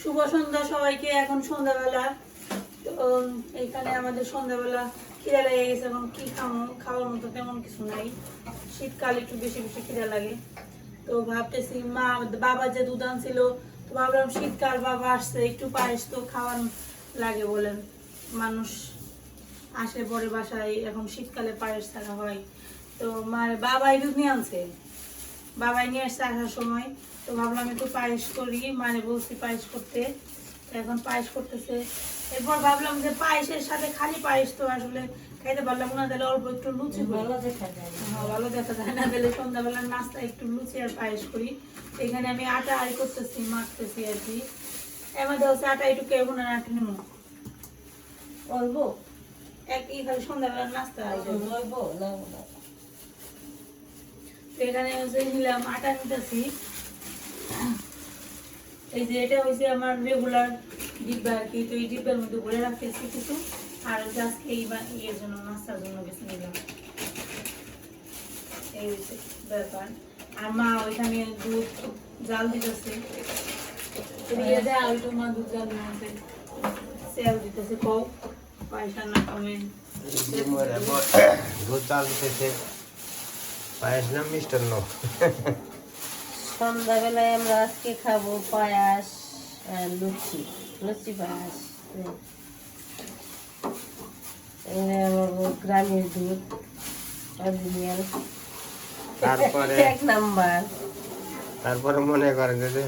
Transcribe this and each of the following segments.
শুভ সন্ধ্যা সবাইকে, এখন সন্ধ্যাবেলা। তো এইখানে আমাদের সন্ধ্যাবেলা খিদা লেগে গেছে, এখন কি খাব খাওয়ার মতো তেমন কিছু নাই। শীতকাল একটু বেশি বেশি খিদা লাগে। তো ভাবতেছি, মা, বাবা যে দুধ আনছিল, তো ভাবলাম শীতকাল বাবা আসছে, একটু পায়েস তো খাওয়ার লাগে বলেন মানুষ আসে পরে বাসায়, এখন শীতকালে পায়েস ছাড়া হয়। তো মার বাবাই দুধ নিয়ে আনছে। বাবাই নিয়ে আসছে আসার সময়। তো ভাবলাম একটু পায়েস করি মানে বলছি পায়েস করতে। এখন পায়েস করতেছে। এরপর ভাবলাম যে পায়েসের সাথে খালি পায়েস তো আসলে খাইতে পারলাম না তাহলে অল্প একটু লুচি। ভালো দেখা যায়। হ্যাঁ, ভালো দেখা যায় না তাহলে সন্ধ্যাবেলার নাস্তা একটু লুচি আর পায়েস করি। এখানে আমি আটা আই করতেছি মাখতেছি আর কি। এর মধ্যে হচ্ছে আটা একটু কেমন আর আটা নেব অল্প? একই খালি সন্ধ্যাবেলার নাস্তা অল্প না না। এখানে হচ্ছে নিলাম আটা নিতেছি। এই যে এটা হচ্ছে আমার রেগুলার ডিব্বা আর কি তো এই ডিব্বার মধ্যে ভরে রাখতেছি কিছু। আর হচ্ছে আজকে এই বা- ইয়ের জন্য নাস্তার জন্য কিছু নিলাম। এই হচ্ছে ব্যাপার। আর মা ওইখানে দুধ জাল দিতেছে। দিয়ে দেয় ওইটু মা দুধ জাল দিতেছে। সেল দিতেছে কও। পয়সা না কমে। দুধ চাল দিতেছে। পায়েস না মিষ্টান্ন? সন্ধ্যাবেলায় আমরা আজকে খাব পায়াস আর লুচি। লুচি পায়াস। আমার গ্রামের দুধ অরিজিনাল তারপরে? এক নাম্বার। তারপরে মনে করেন যে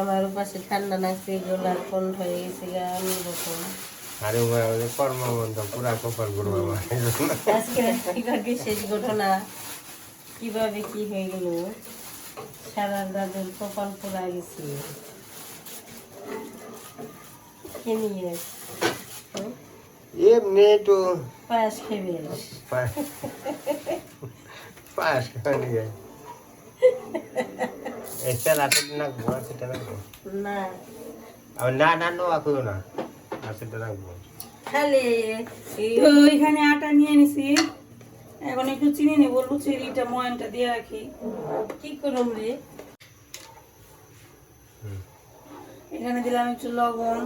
আমার পাশে ঠান্ডা লাগছে গলার কণ্ঠ হয়ে গেছে গা অন্যরকম আরে ভাই ওদের কর্মবন্ধ পুরা কপাল করব আজকে শেষ ঘটনা কীভাবে কি হয়ে গেল? সারা দাদুর কপাল পোড়া গেছে। কি নিয়ে হুম? এমনি একটু পায়েস খেবে পায়েস পায়েস নিয়ে এই তেলাটা নাকবো আর সেটা নাকবো না। না না আর সেটা খালি এখানে আটা নিয়ে নিছি এখন একটু চিনি নেব লুচির ইটা ময়ানটা দিয়ে রাখি। কি করম রে? এখানে দিলাম একটু লবণ।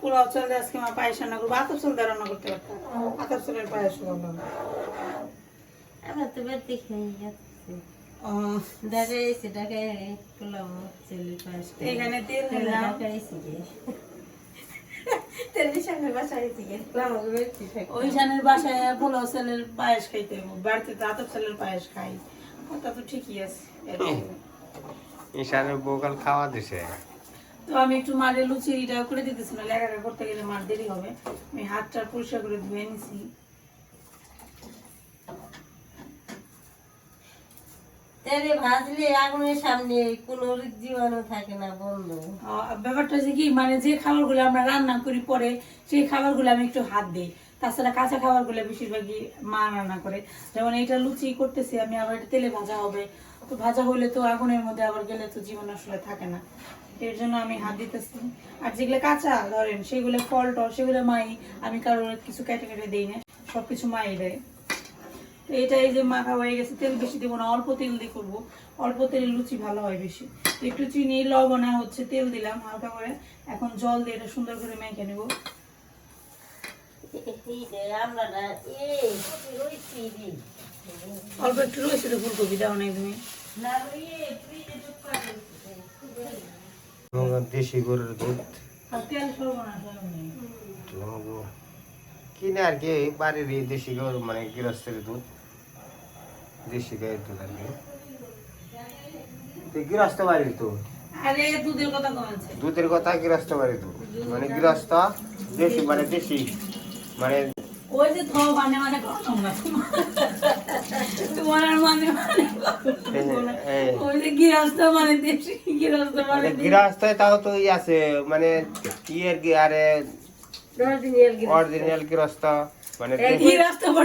পোলাও চাল আজকে আমার পায়েস রান্না করব আতপ চাল দিয়ে রান্না করতে পারতাম। আতপ চালের পায়েস করলাম আমরা তো বাড়িতে খাই এসে পোলাও পায়েস এখানে তেল দিলাম। এসে বাসায় পোলাও চালের পায়েস খাইতে। বাড়িতে তো আতপ চালের পায়েস খাই। ওটা তো ঠিকই আছে ঈশানের বউকাল খাওয়া দিছে। তো আমি একটু মারে লুচি এটা করে দিতেছি না লেখাটা করতে গেলে মার দেরি হবে। আমি হাতটা পরিষ্কার করে ধুয়ে নিছি। তেলে ব্যাপারটা হচ্ছে কি মানে যে আমরা রান্না করি পরে, সেই আমি একটু হাত দিই। তাছাড়া কাঁচা বেশিরভাগই মা রান্না করে। যেমন এটা লুচি করতেছি আমি, আবার এটা তেলে ভাজা হবে। তো ভাজা হলে তো আগুনের মধ্যে আবার গেলে তো জীবন আসলে থাকে না। এর জন্য আমি হাত দিতেছি। আর যেগুলো কাঁচা, ধরেন, সেগুলো ফল টল, সেগুলো মাই, আমি কারোর কিছু কেটে কেটে দিই না। সব কিছু মাই দেয়। তো এটা এই যে মাখা হয়ে গেছে তেল বেশি দেবো না অল্প তেল দিয়ে করব। অল্প তেলে লুচি ভালো হয় বেশি। একটু চিনি লবণ আর হচ্ছে তেল দিলাম হালকা করে। এখন জল দিয়ে এটা সুন্দর করে মেখে নেব। অল্প একটু রয়েছে তো ফুলকপি দাও না তুমি দেশি গরুর দুধ। কিনে আর কি বাড়ির দেশি গরু মানে গৃহস্থের দুধ। দেশি গায়ের দুধ আর কি তো গৃহস্থ বাড়ির তো। দুধের কথা দুধের কথা গৃহস্থ বাড়ির দুধ মানে গৃহস্থ দেশি মানে দেশি। মানে ওই যে থ মানে মানে কম না তোমার। আর মানে মানে কম না। এই, ওই যে গৃহস্থ মানে দেশি গৃহস্থ মানে মানে গৃহস্থ তাও তো ই আছে মানে ইয়ের কি আরে অরিজিনাল গৃহস্থ। মানে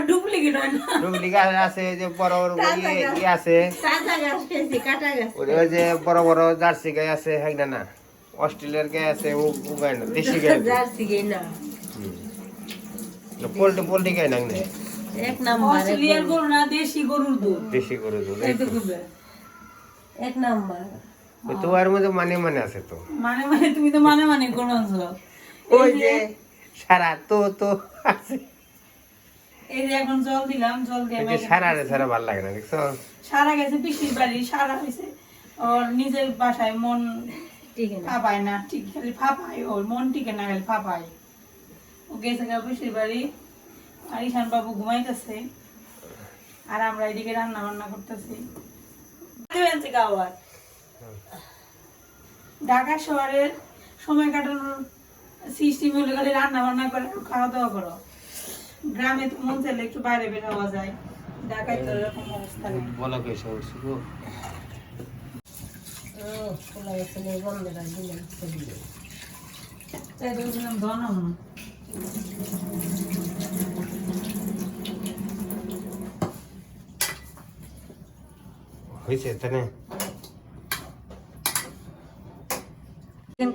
ডুপ্লিকেট ডুপ্লিকেট আছে যে বড় বড় ই আছে। কাঁচা গাছ খেয়েছি কাটা গাছ। ওই ওই যে বড় বড় জার্সি গাই আছে হ্যাঁ না না? অস্ট্রেলিয়ার গাই আছে ও ও গাই না দেশি গাই জার্সি গে না। পোল্ট্রি পোল্ট্রি গাই না না? এক নাম্বার অস্ট্রেলিয়ার গরু না দেশি গরুর দুধ। দেশি করে দুধ তো। খুবই। এক নাম্বার। তোমার মধ্যে মানে মানে আছে তো। মানে মানে তুমি তো মানে মানে কোন ওই যে সারা তো তো আছে। এই যে এখন জল দিলাম জল দিয়ে সারা রে সারা ভালো লাগে না দেখছ? সারা গেছে পিসির বাড়ি সারা হয়েছে ওর নিজের বাসায় মন ঠিক ফাপায় না ঠিক খালি ফাপায় ওর মন টিকে না খালি ফাপায়। ও গেছে গা পিসির বাড়ি আর ঈশান বাবু ঘুমাইতেছে। আর আমরা এদিকে রান্না বান্না করতেছি। ঢাকা শহরের সময় কাটানোর সিস্টেম হলে খালি রান্না বান্না করে খাওয়া দাওয়া করো। গ্রামে তো মন চাইলে একটু বাইরে বের হওয়া যায়। ঢাকায় তো এরকম অবস্থা নেই। বলো তাই তো হয়েছে তাহলে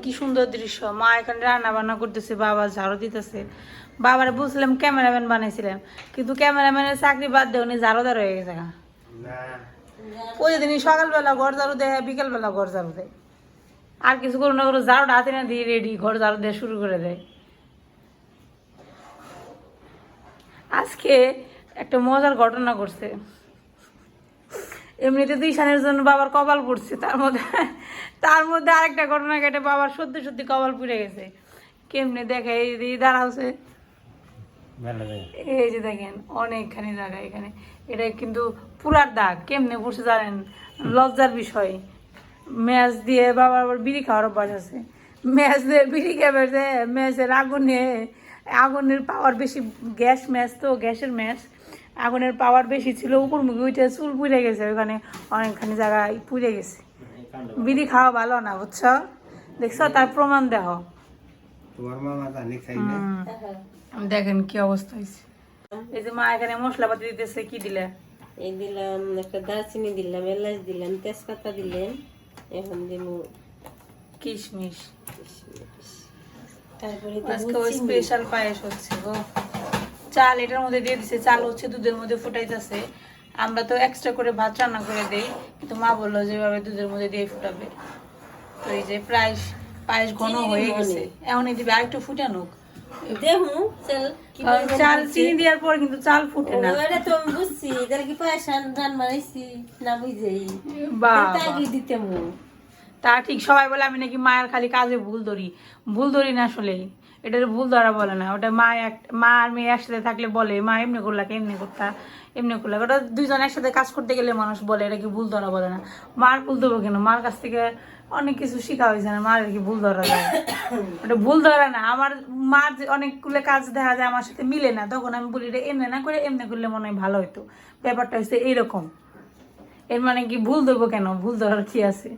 কি সুন্দর দৃশ্য। মা এখানে রান্না বান্না করতেছে বাবা ঝাড়ু দিতেছে। বাবার বুঝলাম ক্যামেরাম্যান বানাইছিলাম কিন্তু ক্যামেরাম্যানের চাকরি বাদ দিয়ে উনি ঝাড়ুদার হয়ে গেছে। প্রতিদিনই সকালবেলা ঘর ঝাড়ু দেয় বিকেলবেলা ঘর ঝাড়ু দেয়। আর কিছু করো না করো ঝাড়ুটা হাতে না দিয়ে রেডি ঘর ঝাড়ু দেওয়া শুরু করে দেয়। আজকে একটা মজার ঘটনা করছে এমনিতে তো ঈশানের জন্য বাবার কপাল পড়ছে তার মধ্যে তার মধ্যে আরেকটা ঘটনা কেটে বাবার সত্যি সত্যি কপাল পুড়ে গেছে। কেমনে দেখে এই যে দাঁড়া হচ্ছে ভালো লাগে এই যে দেখেন অনেকখানি জায়গা এখানে। এটা কিন্তু পুরার দাগ কেমনে পড়ছে জানেন? লজ্জার বিষয়। ম্যাচ দিয়ে বাবার আবার বিড়ি খাওয়ার অভ্যাস আছে। ম্যাচ দিয়ে বিড়ি খাবার ম্যাচের আগুনে আগুনের পাওয়ার বেশি গ্যাস ম্যাচ তো গ্যাসের ম্যাচ। আগুনের পাওয়ার বেশি ছিল উপর মুখে উঠে চুল পুড়ে গেছে ওখানে অনেকখানি জায়গায় পুড়ে গেছে। বিড়ি খাওয়া ভালো না বুঝছ? দেখছ? তার প্রমাণ দেহ। তোমার মামা জানি খাই না। দেখেন কি অবস্থা হয়েছে এই যে মা এখানে মশলাপাতি দিতেছে কি দিলে? এই দিলাম একটা দারচিনি দিলাম এলাচ দিলাম তেজপাতা দিলেন এখন দিব কিশমিশ। তারপরে আজকে ওই স্পেশাল পায়েস হচ্ছে গো। চাল এটার মধ্যে দিয়ে দিছে চাল হচ্ছে দুধের মধ্যে ফুটাইতেছে। আমরা তো এক্সট্রা করে ভাত রান্না করে দেই কিন্তু মা বলল যেভাবে দুধের মধ্যে দিয়ে ফুটাবে। তো এই যে প্রায় পায়েস ঘন হয়ে গেছে। এখন দিবে আরেকটু ফুটানুক। চাল? চিনি দেওয়ার পর কিন্তু চাল ফুটে না। ওটা তো আমি বুঝছি তাহলে কি পায়েস মারাইছি? না বুঝেই। বা তাই দিতে মু? তা ঠিক সবাই বলে আমি নাকি মায়ের খালি কাজে ভুল ধরি। ভুল ধরি না আসলে এটা ভুল ধরা বলে না। ওটা মা এক মা আর মেয়ে একসাথে থাকলে বলে, মা, এমনি করলা এমনি করতা, এমনি করলা ওটা দুইজন একসাথে কাজ করতে গেলে মানুষ বলে, এটা কি ভুল ধরা বলে না? মার ভুল ধরবো কেন? মার কাছ থেকে অনেক কিছু শিখা হয়েছে না, মার কি ভুল ধরা যায়? ওটা ভুল ধরা না। আমার মার অনেকগুলো কাজ দেখা যায় আমার সাথে মিলে না, তখন আমি বলি, এটা এমনি না করে এমনি করলে মনে হয় ভালো হতো ব্যাপারটা হচ্ছে এইরকম। এর মানে কি ভুল ধরবো কেন? ভুল ধরার কি আছে?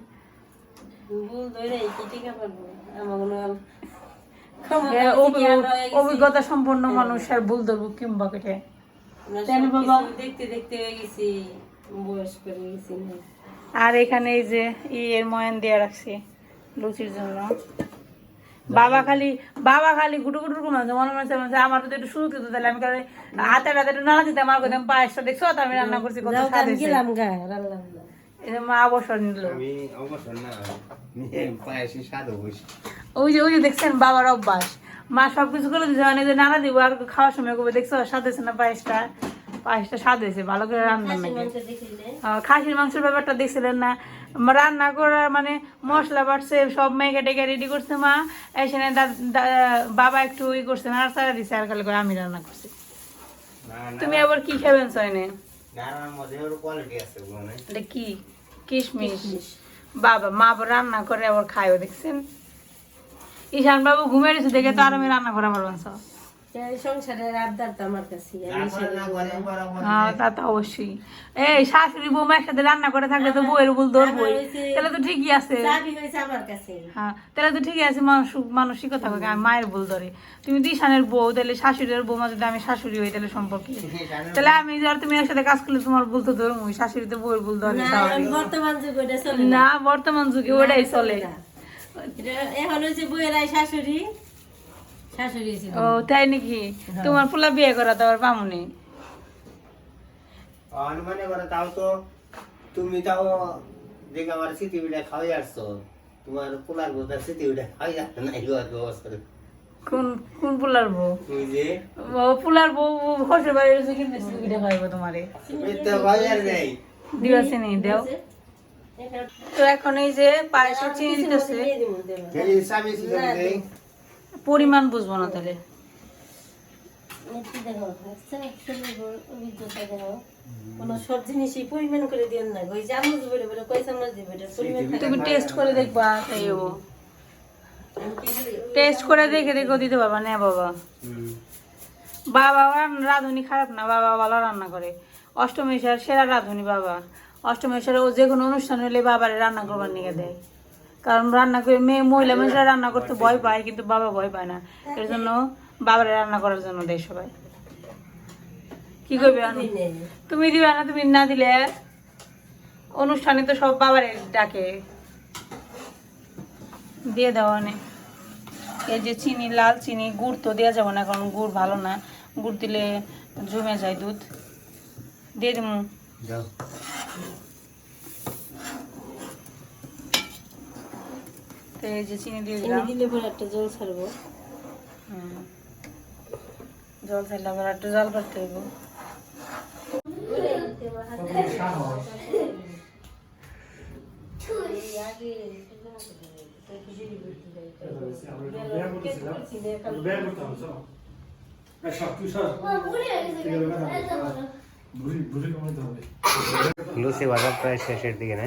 ভুল ধরে কি পারব? আমার অভিজ্ঞতা সম্পন্ন মানুষ আর ভুল ধরবো কিংবা কেটে? দেখতে দেখতে হয়ে গেছি বয়স করে গেছি আর এখানে এই যে ইয়ের ময়ান দিয়ে রাখছি লুচির জন্য। বাবা খালি বাবা খালি গুটু গুটু মাঝে মনে মনে হচ্ছে আমার তো একটু শুরু দিত তাহলে আমি হাতে হাতে একটু নাড়া দিতাম আমার করতাম পায়েসটা দেখছ? আমি রান্না করছি কত। গেলাম গা রান্না মা অবসর নিল। আমি অবসর না পায়েসি স্বাদ হইছে ওই যে ওই যে দেখছেন বাবার অভ্যাস। মা সব কিছু করে দিচ্ছে মানে যে নাড়া দিব আর খাওয়ার সময় করবে। দেখছ স্বাদ হয়েছে না পায়েসটা? পায়েসটা স্বাদ হয়েছে ভালো করে রান্না নাকি খাসির মাংসের ব্যাপারটা দেখছিলেন না? রান্না করার মানে মশলা বাটছে সব মেঘে টেকে রেডি করছে মা। এসে বাবা একটু ওই করছে না সারা দিছে আর খালি করে আমি রান্না করছি। তুমি আবার কি খাবেন সয়নে? নারার মধ্যে ওর কোয়ালিটি আছে বলে এটা কি? কিশমিশ বাবা, মা রান্না করে আবার খায়ও, দেখছেন ঈশান বাবু ঘুমের দেখে তো আরামে রান্না করা আবার সব। এই সংসারের আবদার তো আমার কাছে হ্যাঁ তা তো অবশ্যই। এই শাশুড়ি বৌমা একসাথে রান্না করে থাকলে তো বউয়ের ভুল ধরবই। তাহলে তো ঠিকই আছে। চাবি হয়েছে আমার কাছে হ্যাঁ তাহলে তো ঠিকই আছে মানুষ মানসিকতা হবে আমি মায়ের ভুল ধরে। তুমি তো ঈশানের বউ তাহলে শাশুড়ির বৌমা যদি আমি শাশুড়ি হই তাহলে সম্পর্কে তাহলে আমি ধর তুমি একসাথে কাজ করলে তোমার ভুল তো ধরবো শাশুড়ি তো বউয়ের ভুল ধরে না বর্তমান যুগ ওটা চলে না। বর্তমান যুগে ওটাই চলে। এখন হচ্ছে বইয়েরাই শাশুড়ি। ও তাই নাকি? তোমার ফুলা বিয়ে করা তো আবার পামুনি অনুমানে করে তাও তো তুমি তাও দেখে আমার স্মৃতি বিটা খাওয়াই আসছো। তোমার পোলার বোঝার স্মৃতি বিটা খাওয়াই আসছো না এই ব্যবস্থা কোন কোন পুলার বউ? যে? ও পুলার বউ হসে বাড়ি রয়েছে কিন্তু সুবিধা পাইবো তোমারে। মিথ্যা খাওয়াই নেই। দিবা চিনি দেও। তো এখন এই যে পায়েসে চিনি দিতেছে। পরিমাণ বুঝব না তাহলে। তুমি টেস্ট করে দেখবা টেস্ট করে দেখে দেখো দিতে পারবা না বাবা। বাবা রাঁধুনি খারাপ না বাবা ভালো রান্না করে। অষ্টমেশ্বর সেরা রাঁধুনি বাবা। অষ্টমেশ্বর ও যে কোনো অনুষ্ঠান হলে বাবারে রান্না করবার নিয়ে দেয়। কারণ রান্না করে মেয়ে মহিলা মানুষরা রান্না করতে ভয় পায় কিন্তু বাবা ভয় পায় না। এর জন্য বাবারে রান্না করার জন্য দেয় সবাই। কি করবে আনু? তুমি দিবে না তুমি না দিলে অনুষ্ঠানে তো সব বাবারে ডাকে। দিয়ে দেওয়া অনেক এই যে চিনি লাল চিনি গুড় তো দেওয়া যাবে না কারণ গুড় ভালো না। গুড় দিলে জমে যায় দুধ। দিয়ে দিব তো এই যে চিনি দিয়ে দিলাম। দিলে পরে একটা জল ছাড়বো। হুম। জল ছাড়লে আবার একটু জল করতে হইব। লুচি বাজার প্রায় শেষের দিকে না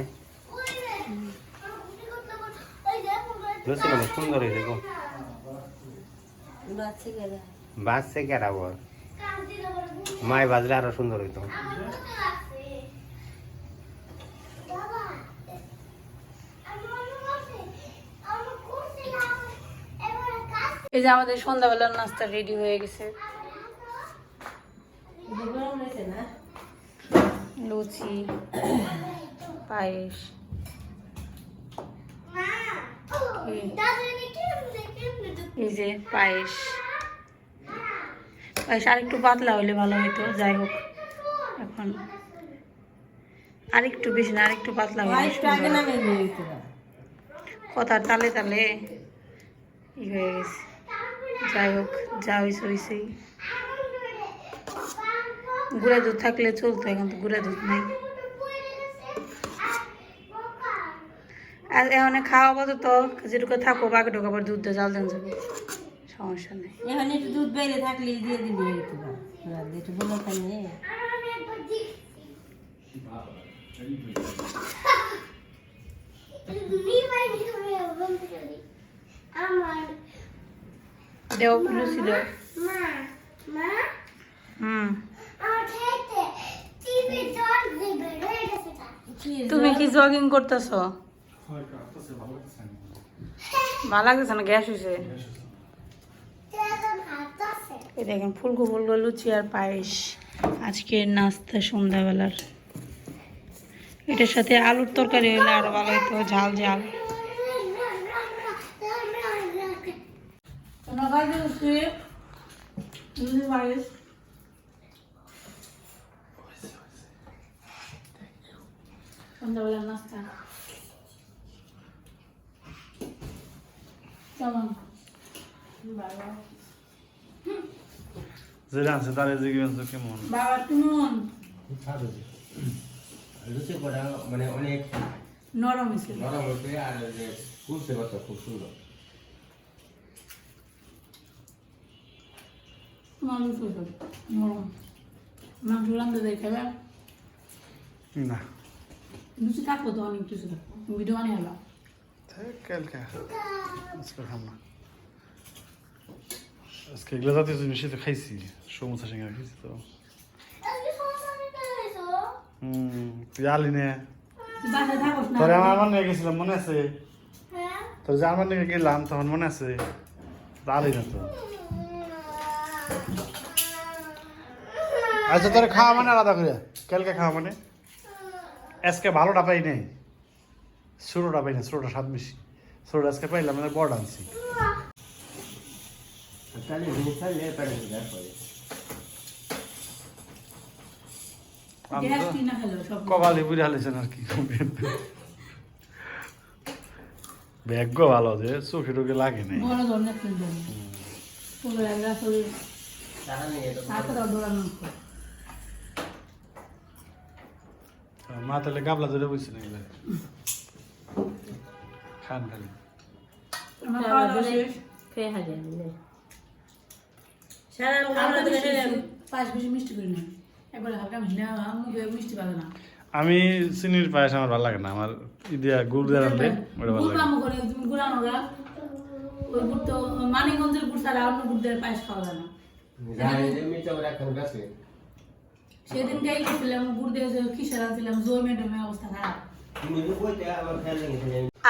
লুচি মানে সুন্দর হয়েছে গো বাঁচছে কেরাবো মায় বাজলে আরও সুন্দর হইতো এই যে আমাদের সন্ধ্যাবেলার নাস্তা রেডি হয়ে গেছে। লুচি পায়েস। এই যে পায়েস। পায়েস আর একটু পাতলা হলে ভালো হতো যাই হোক এখন আর একটু বেশি না আর একটু পাতলা হলে। কথার তালে তালে ই হয়ে গেছে। যাই হোক যা হয়েছে হয়েছেই গুঁড়া দুধ থাকলে চলতো এখন তো গুঁড়া দুধ নাই। আর এখন খাওয়া আপাতত যেটুকু থাকো বাকিটুকু আবার দুধ দিয়ে জাল দেন যাবে। সমস্যা নেই। এখন একটু দুধ বাইরে থাকলে দিয়ে দিবি একটু বলো খাইয়ে দেও লুচি দেও মা মা হুম। তুমি কি জগিং করতেছ? ভালো লাগতেছে না, গ্যাস হয়েছে এই দেখেন ফুলকো ফুলকো লুচি আর পায়েস। আজকের নাস্তা সন্ধ্যাবেলার। এটার সাথে আলুর তরকারি হলে আরও ভালো হতো ঝাল ঝাল। সন্ধ্যাবেলার নাস্তা। কেমন যেটা আছে তার জিজ্ঞেস কেমন বাবা কেমন লুচি কটা মানে অনেক নরম হয়েছিল নরম হয়েছে আর যে ফুলছে কত খুব সুন্দর ছিল নরম মাংস রান্ধতে দেয় খাবে না লুচি থাকব তো অনেক কিছু ভিডিও বানিয়ে হলো কালকে আজকে খাম না আজকে এগুলো জাতীয় জিনিস তো খাইছি সমুচা সিঙ্গা খাইছি তো হুম তুই আলি নে তুই বাসায় থাকোস না তোরে আমার আমার নিয়ে গেছিলাম মনে আছে হ্যাঁ তোর যে আমার নিয়ে গেলাম তখন মনে আছে তা আলি না তো আচ্ছা তোর খাওয়া মানে আলাদা করে কালকে খাওয়া মানে আজকে ভালোটা পাই নাই ছোটোটা পাই না ছোটোটা স্বাদ বেশি ছোটোটা আজকে পাইলাম মানে বড় আনছি। কপালে বুড়ে হালেছেন আর কি ভাগ্য ভালো যে চোখে টোকে লাগে নাই। মা তাহলে গাবলা ধরে বসছে না এগুলো খান খালি আমার খেয়ে আমরা আমি চিনির পায়েস আমার ভালো লাগে না আমার ইদিয়া গুড় দিয়ে রান্ধলে ওটা ভালো গুড় লাগে মামু করে তুমি গুড়ানো গা ওই গুড় তো মানিকগঞ্জের গুড় ছাড়া অন্য গুড় দিয়ে পায়েস খাওয়া যায় না সেদিনকে এই করছিলাম গুড় দিয়ে যে কিসের আনছিলাম জমে ডমে অবস্থা খারাপ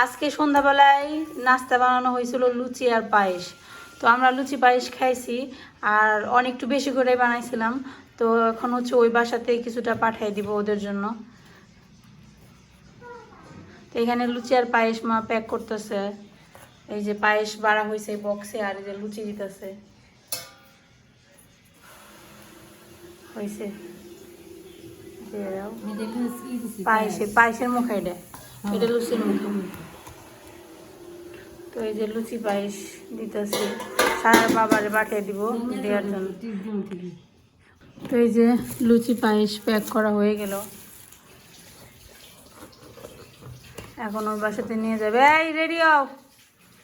আজকে সন্ধ্যাবেলায় নাস্তা বানানো হয়েছিল লুচি আর পায়েস। তো আমরা লুচি পায়েস খাইছি আর অনেকটু বেশি করে বানাইছিলাম। তো এখন হচ্ছে ওই বাসাতে কিছুটা পাঠিয়ে দিব ওদের জন্য। তো এখানে লুচি আর পায়েস মা প্যাক করতেছে। এই যে পায়েস বাড়া হয়েছে বক্সে আর এই যে লুচি দিতেছে। হয়েছে পায়েসে, পায়েসের মুখে এটা। লুচির মুখে। তো এই যে লুচি পায়েস দিতেছি। সারা বাবারে পাঠিয়ে দিব দেওয়ার জন্য। তো এই যে লুচি পায়েস প্যাক করা হয়ে গেল। এখন ওর বাসাতে নিয়ে যাবে। এই রেডি হও।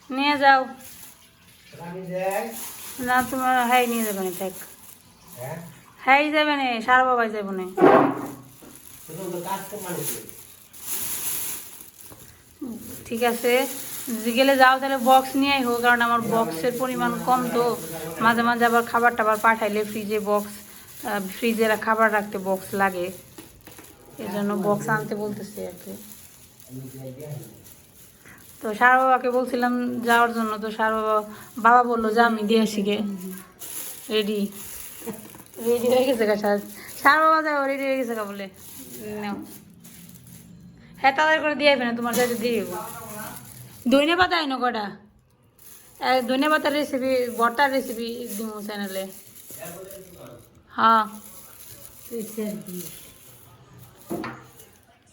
নিয়ে যাও। না, তোমার হ্যাঁ নিয়ে যাবে না, থাক। হ্যাঁ যাবে না, সারা বাবাই যাবে না। ঠিক আছে। গেলে যাও তাহলে বক্স নিয়েই হোক, কারণ আমার বক্সের পরিমাণ কম তো। মাঝে মাঝে আবার খাবার টাবার পাঠাইলে ফ্রিজে বক্স ফ্রিজে খাবার রাখতে বক্স লাগে। এই জন্য বক্স আনতে বলতেছে আর কি। তো সারা বাবাকে বলছিলাম যাওয়ার জন্য, তো সারা বাবা বাবা বলল যে আমি দিয়ে আসি গে। রেডি রেডি হয়ে গেছে গা সারা বাবা যাও রেডি হয়ে গেছে গা বলে। নাও। হ্যাঁ তাদের করে দিয়ে আসবে না, তোমার যাইতে দিয়ে দেবো ধনে পাতা আইনো কটা? ধনে পাতার রেসিপি ভর্তার রেসিপি দিব চ্যানেলে হ্যাঁ।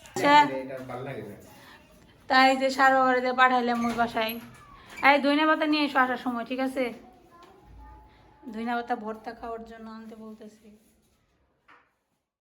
আচ্ছা। তাই যে সারা বাড়িতে পাঠাইলাম ওই বাসায়। এই ধনে পাতা নিয়ে এসো আসার সময়, ঠিক আছে? ধনে পাতা ভর্তা খাওয়ার জন্য আনতে বলতেছি।